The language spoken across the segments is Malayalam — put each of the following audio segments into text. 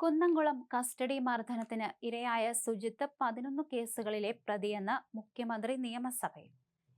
കുന്നംകുളം കസ്റ്റഡി മർദ്ദനത്തിന് ഇരയായ സുജിത്ത് പതിനൊന്ന് കേസുകളിലെ പ്രതിയെന്ന് മുഖ്യമന്ത്രി നിയമസഭയിൽ.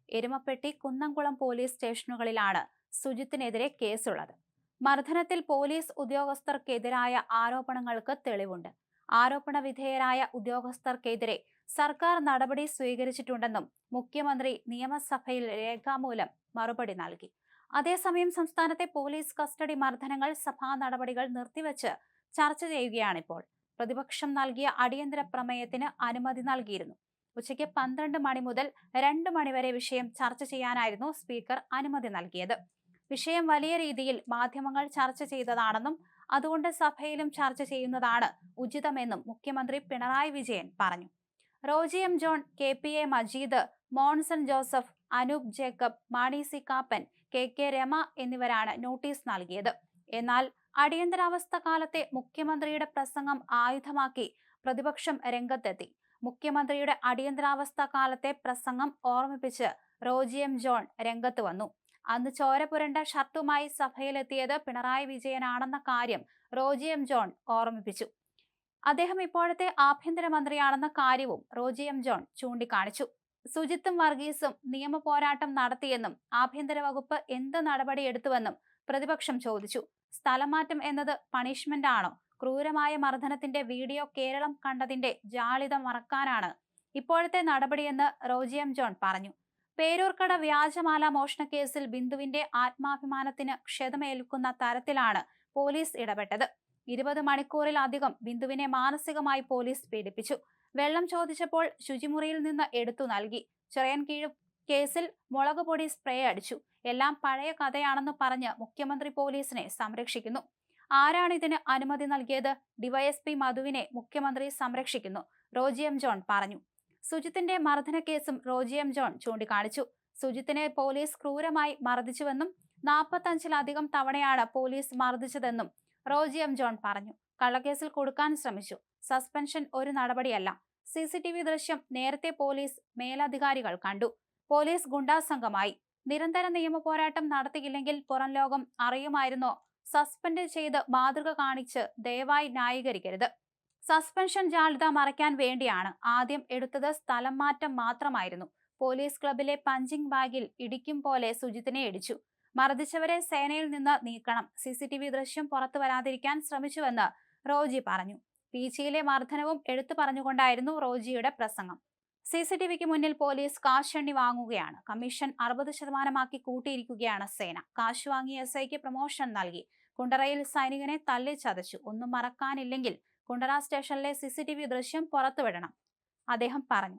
എരുമപ്പെട്ടി കുന്നംകുളം പോലീസ് സ്റ്റേഷനുകളിലാണ് സുജിത്തിനെതിരെ കേസുള്ളത്. മർദ്ദനത്തിൽ പോലീസ് ഉദ്യോഗസ്ഥർക്കെതിരായ ആരോപണങ്ങൾക്ക് തെളിവുണ്ട്. ആരോപണ വിധേയരായ ഉദ്യോഗസ്ഥർക്കെതിരെ സർക്കാർ നടപടി സ്വീകരിച്ചിട്ടുണ്ടെന്നും മുഖ്യമന്ത്രി നിയമസഭയിൽ രേഖാമൂലം മറുപടി നൽകി. അതേസമയം സംസ്ഥാനത്തെ പോലീസ് കസ്റ്റഡി മർദ്ദനങ്ങൾ സഭാ നടപടികൾ നിർത്തിവച്ച് ചർച്ച ചെയ്യുകയാണിപ്പോൾ. പ്രതിപക്ഷം നൽകിയ അടിയന്തര പ്രമേയത്തിന് അനുമതി നൽകിയിരുന്നു. ഉച്ചയ്ക്ക് പന്ത്രണ്ട് മണി മുതൽ രണ്ട് മണിവരെ വിഷയം ചർച്ച ചെയ്യാനായിരുന്നു സ്പീക്കർ അനുമതി നൽകിയത്. വിഷയം വലിയ രീതിയിൽ മാധ്യമങ്ങൾ ചർച്ച ചെയ്തതാണെന്നും അതുകൊണ്ട് സഭയിലും ചർച്ച ചെയ്യുന്നതാണ് ഉചിതമെന്നും മുഖ്യമന്ത്രി പിണറായി വിജയൻ പറഞ്ഞു. Roji M John K P A Majeed Monson Joseph Anoop Jacob Mani C Kappan K K Rema എന്നിവരാണ് നോട്ടീസ് നൽകിയത്. എന്നാൽ അടിയന്തരാവസ്ഥ കാലത്തെ മുഖ്യമന്ത്രിയുടെ പ്രസംഗം ആയുധമാക്കി പ്രതിപക്ഷം രംഗത്തെത്തി. മുഖ്യമന്ത്രിയുടെ അടിയന്തരാവസ്ഥ കാലത്തെ പ്രസംഗം ഓർമ്മിപ്പിച്ച് റോജിയം ജോൺ രംഗത്ത് വന്നു. അന്ന് ചോരപുരണ്ട ഷർട്ടുമായി സഭയിലെത്തിയത് പിണറായി വിജയനാണെന്ന കാര്യം റോജിയം ജോൺ ഓർമ്മിപ്പിച്ചു. അദ്ദേഹം ഇപ്പോഴത്തെ ആഭ്യന്തരമന്ത്രിയാണെന്ന കാര്യവും റോജിയം ജോൺ ചൂണ്ടിക്കാണിച്ചു. സുജിത്തും വർഗീസും നിയമ പോരാട്ടം നടത്തിയെന്നും ആഭ്യന്തര വകുപ്പ് എന്ത് നടപടിയെടുത്തുവെന്നും പ്രതിപക്ഷം ചോദിച്ചു. സ്ഥലമാറ്റം എന്നത് പണിഷ്മെന്റ് ആണോ? ക്രൂരമായ മർദ്ദനത്തിന്റെ വീഡിയോ കേരളം കണ്ടതിന്റെ ജാളിത മറക്കാനാണ്. ഇപ്പോഴത്തെ നടപടിയെന്ന് റോജിയം ജോൺ പറഞ്ഞു. പേരൂർക്കട വ്യാജമാല മോഷണ കേസിൽ ബിന്ദുവിന്റെ ആത്മാഭിമാനത്തിന് ക്ഷതമേൽക്കുന്ന തരത്തിലാണ് പോലീസ് ഇടപെട്ടത്. ഇരുപത് മണിക്കൂറിലധികം ബിന്ദുവിനെ മാനസികമായി പോലീസ് പീഡിപ്പിച്ചു. വെള്ളം ചോദിച്ചപ്പോൾ ശുചിമുറിയിൽ നിന്ന് എടുത്തു നൽകി. ചിറയൻകീഴ് കേസിൽ മുളക് പൊടി സ്പ്രേ അടിച്ചു. എല്ലാം പഴയ കഥയാണെന്ന് പറഞ്ഞ് മുഖ്യമന്ത്രി പോലീസിനെ സംരക്ഷിക്കുന്നു. ആരാണ് ഇതിന് അനുമതി നൽകിയത്? ഡിവൈഎസ്പി മധുവിനെ മുഖ്യമന്ത്രി സംരക്ഷിക്കുന്നു റോജി എം ജോൺ പറഞ്ഞു. സുജിത്തിന്റെ മർദ്ദന കേസും റോജി എം ജോൺ ചൂണ്ടിക്കാണിച്ചു. സുജിത്തിനെ പോലീസ് ക്രൂരമായി മർദ്ദിച്ചുവെന്നും നാൽപ്പത്തഞ്ചിലധികം തവണയാണ് പോലീസ് മർദ്ദിച്ചതെന്നും റോജി എം ജോൺ പറഞ്ഞു. കള്ളക്കേസിൽ കൊടുക്കാൻ ശ്രമിച്ചു. സസ്പെൻഷൻ ഒരു നടപടിയല്ല. സി ദൃശ്യം നേരത്തെ പോലീസ് മേലധികാരികൾ കണ്ടു. പോലീസ് ഗുണ്ടാസംഘമായി നിരന്തര നിയമ പോരാട്ടം നടത്തിയില്ലെങ്കിൽ പുറം ലോകം അറിയുമായിരുന്നോ. സസ്പെൻഡ് ചെയ്ത് മാതൃക കാണിച്ച് ദയവായി ന്യായീകരിക്കരുത്. സസ്പെൻഷൻ ജാള്യത മറയ്ക്കാൻ വേണ്ടിയാണ് ആദ്യം എടുത്തത് സ്ഥലം മാറ്റം മാത്രമായിരുന്നു. പോലീസ് ക്ലബിലെ പഞ്ചിങ് ബാഗിൽ ഇടിക്കും പോലെ സുജിത്തിനെ ഇടിച്ചു. മർദ്ദിച്ചവരെ സേനയിൽ നിന്ന് നീക്കണം. സി സി ടി വി ദൃശ്യം പുറത്തു വരാതിരിക്കാൻ ശ്രമിച്ചുവെന്ന് റോജി പറഞ്ഞു. പീച്ചിയിലെ മർദ്ദനവും എടുത്തു പറഞ്ഞുകൊണ്ടായിരുന്നു റോജിയുടെ പ്രസംഗം. സി സി ടി വിക്ക് മുന്നിൽ പോലീസ് കാശെണ്ണി വാങ്ങുകയാണ്. കമ്മീഷൻ അറുപത് ശതമാനമാക്കി കൂട്ടിയിരിക്കുകയാണ് സേന. കാശ് വാങ്ങി എസ് ഐക്ക് പ്രമോഷൻ നൽകി. കുണ്ടറയിൽ സൈനികനെ തല്ലി ചതച്ചു ഒന്നും മറക്കാനില്ലെങ്കിൽ കുണ്ടറ സ്റ്റേഷനിലെ സി സി ടി വി ദൃശ്യം പുറത്തുവിടണം. അദ്ദേഹം പറഞ്ഞു.